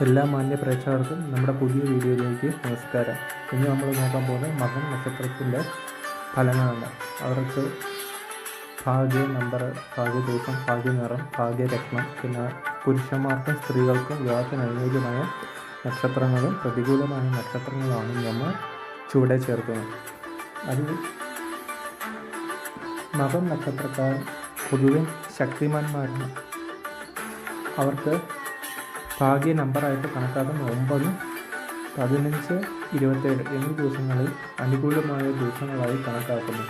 എല്ലാ മാന്യ പ്രേക്ഷകർക്കും നമ്മുടെ പുതിയ വീഡിയോയിലേക്ക് നമസ്കാരം. ഇന്ന് നമ്മൾ നോക്കാൻ പോകുന്നത് മകൻ നക്ഷത്രത്തിന്റെ ഫലങ്ങളാണ്. അവർക്ക് ഭാഗ്യ നമ്പർ ഭാഗ്യ ദിവസം ഭാഗ്യ നിറം ഭാഗ്യരത്നം പിന്നെ പുരുഷന്മാർക്കും സ്ത്രീകൾക്കും വിവാഹത്തിന് അനുയോജ്യമായ നക്ഷത്രങ്ങളും പ്രതികൂലമായ നക്ഷത്രങ്ങളാണ് നമ്മൾ ചുവടെ ചേർക്കുന്നത്. അത് മകൻ നക്ഷത്രക്കാർ പൊതുവെ ശക്തിമാന്മാരാണ്. അവർക്ക് ഭാഗ്യ നമ്പറായിട്ട് കണക്കാക്കുന്ന ഒമ്പത് പതിനഞ്ച് ഇരുപത്തേഴ് എന്നീ ദിവസങ്ങളിൽ അനുകൂലമായ ദിവസങ്ങളായി കണക്കാക്കുന്നു.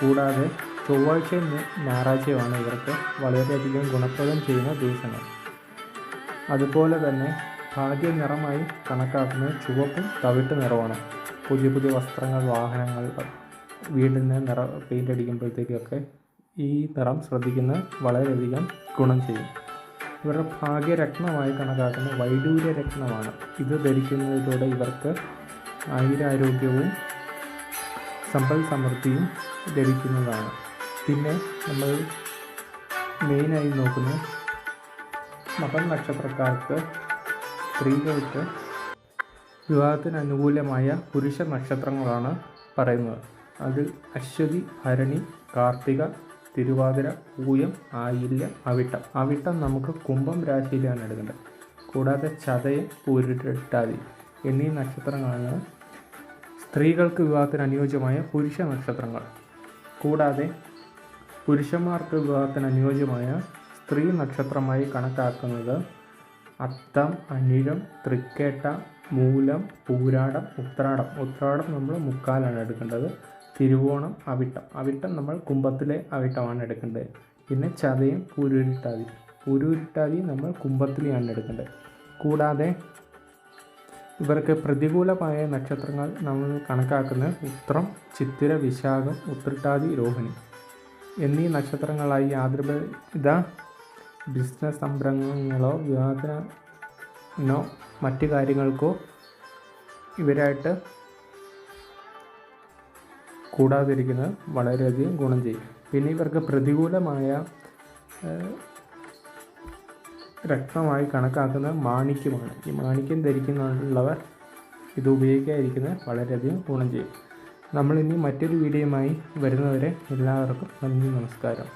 കൂടാതെ ചൊവ്വാഴ്ചയും ഞായറാഴ്ചയുമാണ് ഇവർക്ക് വളരെയധികം ഗുണപ്രദം ചെയ്യുന്ന ദിവസങ്ങൾ. അതുപോലെ തന്നെ ഭാഗ്യ നിറമായി കണക്കാക്കുന്നത് ചുവപ്പും തവിട്ട് നിറമാണ്. പുതിയ പുതിയ വസ്ത്രങ്ങൾ വാഹനങ്ങൾ വീടിന് നിറ പെയിന്റ് അടിക്കുമ്പോഴത്തേക്കൊക്കെ ഈ നിറം ശ്രദ്ധിക്കുന്നത് വളരെയധികം ഗുണം ചെയ്യും. ഇവരുടെ ഭാഗ്യരത്നമായി കണക്കാക്കുന്ന വൈഡൂര്യ രത്നമാണ് ഇത് ധരിക്കുന്നതിലൂടെ ഇവർക്ക് ആയുരാരോഗ്യവും സമ്പൽ സമൃദ്ധിയും ലഭിക്കുന്നതാണ്. പിന്നെ നമ്മൾ മെയിനായി നോക്കുന്നത് മകൻ നക്ഷത്രക്കാർക്ക് സ്ത്രീകൾക്ക് വിവാഹത്തിന് അനുകൂലമായ പുരുഷ നക്ഷത്രങ്ങളാണ് പറയുന്നത്. അതിൽ അശ്വതി ഭരണി കാർത്തിക തിരുവാതിര പൂയം ആയില്യം അവിട്ടം. അവിട്ടം നമുക്ക് കുംഭം രാശിയിലാണ് എടുക്കേണ്ടത്. കൂടാതെ ചതയം പൂരിട്ടാതി എന്നീ നക്ഷത്രങ്ങളാണ് സ്ത്രീകൾക്ക് വിവാഹത്തിന് അനുയോജ്യമായ പുരുഷ നക്ഷത്രങ്ങൾ. കൂടാതെ പുരുഷന്മാർക്ക് വിവാഹത്തിന് അനുയോജ്യമായ സ്ത്രീ നക്ഷത്രമായി കണക്കാക്കുന്നത് അത്തം അനിഴം തൃക്കേട്ട മൂലം പൂരാടം ഉത്രാടം. ഉത്രാടം നമ്മൾ മുക്കാലാണ് എടുക്കേണ്ടത്. തിരുവോണം അവിട്ടം. അവിട്ടം നമ്മൾ കുംഭത്തിലെ അവിട്ടമാണ് എടുക്കേണ്ടത്. പിന്നെ ചതയും പൂരുരുട്ടാതി പൂരുരുട്ടാതി നമ്മൾ കുംഭത്തിലെയാണ് എടുക്കേണ്ടത്. കൂടാതെ ഇവർക്ക് പ്രതികൂലമായ നക്ഷത്രങ്ങൾ നമ്മൾ കണക്കാക്കുന്നത് ഉത്രം ചിത്തിര വിശാഖം ഉത്രട്ടാതി രോഹിണി എന്നീ നക്ഷത്രങ്ങളായി യാതൊരുവിധ ബിസിനസ് സംരംഭങ്ങളോ വിവാഹത്തിനോ മറ്റു കാര്യങ്ങൾക്കോ ഇവരായിട്ട് കൂടാതിരിക്കുന്നത് വളരെയധികം ഗുണം ചെയ്യും. പിന്നെ ഇവർക്ക് പ്രതികൂലമായ രക്തമായി കണക്കാക്കുന്ന മാണിക്യമാണ്. ഈ മാണിക്യം ധരിക്കുന്നുള്ളവർ ഇത് ഉപയോഗിക്കാതിരിക്കുന്നത് വളരെയധികം ഗുണം ചെയ്യും. നമ്മളിനി മറ്റൊരു വീഡിയോയുമായി വരുന്നവരെ എല്ലാവർക്കും നന്ദി നമസ്കാരം.